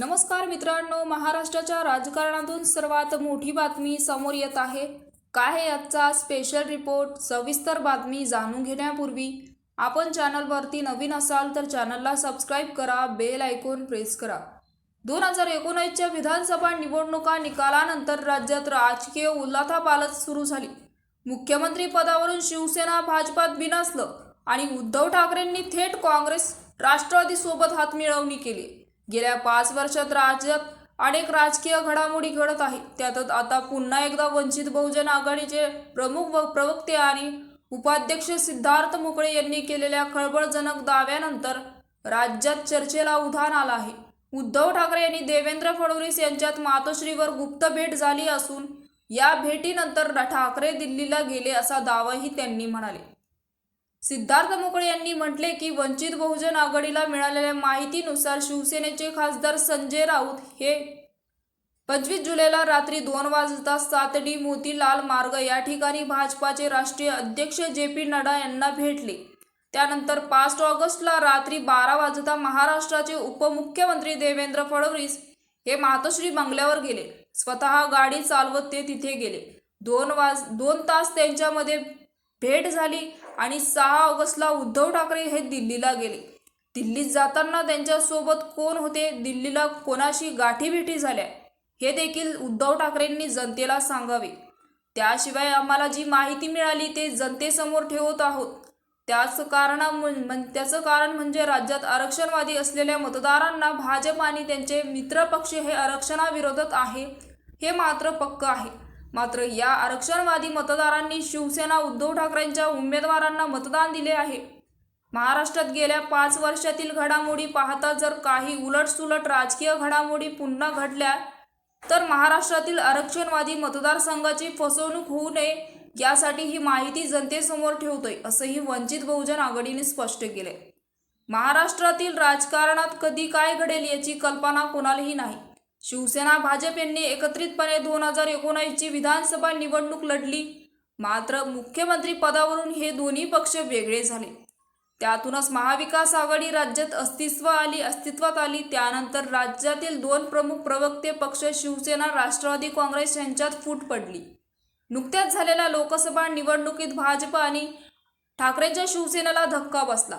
नमस्कार मित्रांनो महाराष्ट्राच्या राजकारणातून सर्वात मोठी बातमी समोर येत आहे. काय आहे आजचा स्पेशल रिपोर्ट सविस्तर बातमी जाणून घेण्यापूर्वी आपण चॅनलवरती नवीन असाल तर चॅनलला सबस्क्राईब करा बेल आयकॉन प्रेस करा. दोन हजार एकोणीसच्या विधानसभा निवडणुका निकालानंतर राज्यात राजकीय उल्हाथापालच सुरू झाली. मुख्यमंत्री पदावरून शिवसेना भाजपात बिनसलं आणि उद्धव ठाकरेंनी थेट काँग्रेस राष्ट्रवादीसोबत हातमिळवणी केली. गेल्या पाच वर्षात राज्यात अनेक राजकीय घडामोडी घडत आहेत. त्यातच आता पुन्हा एकदा वंचित बहुजन आघाडीचे प्रमुख व प्रवक्ते आणि उपाध्यक्ष सिद्धार्थ मुकळे यांनी केलेल्या खळबळजनक दाव्यानंतर राज्यात चर्चेला उधाण आलं आहे. उद्धव ठाकरे यांनी देवेंद्र फडणवीस यांच्यात मातोश्रीवर गुप्त भेट झाली असून या भेटीनंतर ठाकरे दिल्लीला गेले असा दावाही त्यांनी म्हणाले. सिद्धार्थ मोकळे यांनी म्हटले की वंचित बहुजन आघाडीला मिळालेल्या माहितीनुसार शिवसेनेचे खासदार संजय राऊत हे पंचवीस जुलैला रात्री दोन वाजता सातडी मोतीलाल मार्ग या ठिकाणी भाजपाचे राष्ट्रीय अध्यक्ष जे पी नड्डा यांना भेटले. त्यानंतर पाच ऑगस्टला रात्री बारा वाजता महाराष्ट्राचे उपमुख्यमंत्री देवेंद्र फडणवीस हे मातोश्री बंगल्यावर गेले. स्वतः गाडी चालवत ते तिथे गेले. दोन वाज दोन तास त्यांच्यामध्ये भेट झाली आणि सहा ऑगस्टला उद्धव ठाकरे हे दिल्लीला गेले. दिल्लीत जाताना त्यांच्यासोबत कोण होते दिल्लीला कोणाशी गाठीभेटी झाल्या हे देखील उद्धव ठाकरेंनी जनतेला सांगावे. त्याशिवाय आम्हाला जी माहिती मिळाली ते जनतेसमोर ठेवत आहोत. त्याच कारणा मन त्याचं कारण म्हणजे राज्यात आरक्षणवादी असलेल्या मतदारांना भाजप आणि त्यांचे मित्रपक्ष हे आरक्षणाविरोधात आहे हे मात्र पक्क आहे. मात्र या आरक्षणवादी मतदारांनी शिवसेना उद्धव ठाकरेंच्या उमेदवारांना मतदान दिले आहे. महाराष्ट्रात गेल्या पाच वर्षातील घडामोडी पाहता जर काही उलटसुलट राजकीय घडामोडी पुन्हा घडल्या तर महाराष्ट्रातील आरक्षणवादी मतदारसंघाची फसवणूक होऊ नये यासाठी ही माहिती जनतेसमोर ठेवतोय असंही वंचित बहुजन आघाडीने स्पष्ट केले महाराष्ट्रातील राजकारणात कधी काय घडेल याची कल्पना कोणालाही नाही. शिवसेना भाजप यांनी एकत्रितपणे दोन हजार एकोणावीसची विधानसभा निवडणूक लढली. मात्र मुख्यमंत्री पदावरून हे दोन्ही पक्ष वेगळे झाले. त्यातूनच महाविकास आघाडी राज्यात अस्तित्व आली अस्तित्वात आली. त्यानंतर राज्यातील दोन प्रमुख प्रवक्ते पक्ष शिवसेना राष्ट्रवादी काँग्रेस यांच्यात फूट पडली. नुकत्याच झालेल्या लोकसभा निवडणुकीत भाजप आणि ठाकरेंच्या शिवसेनेला धक्का बसला.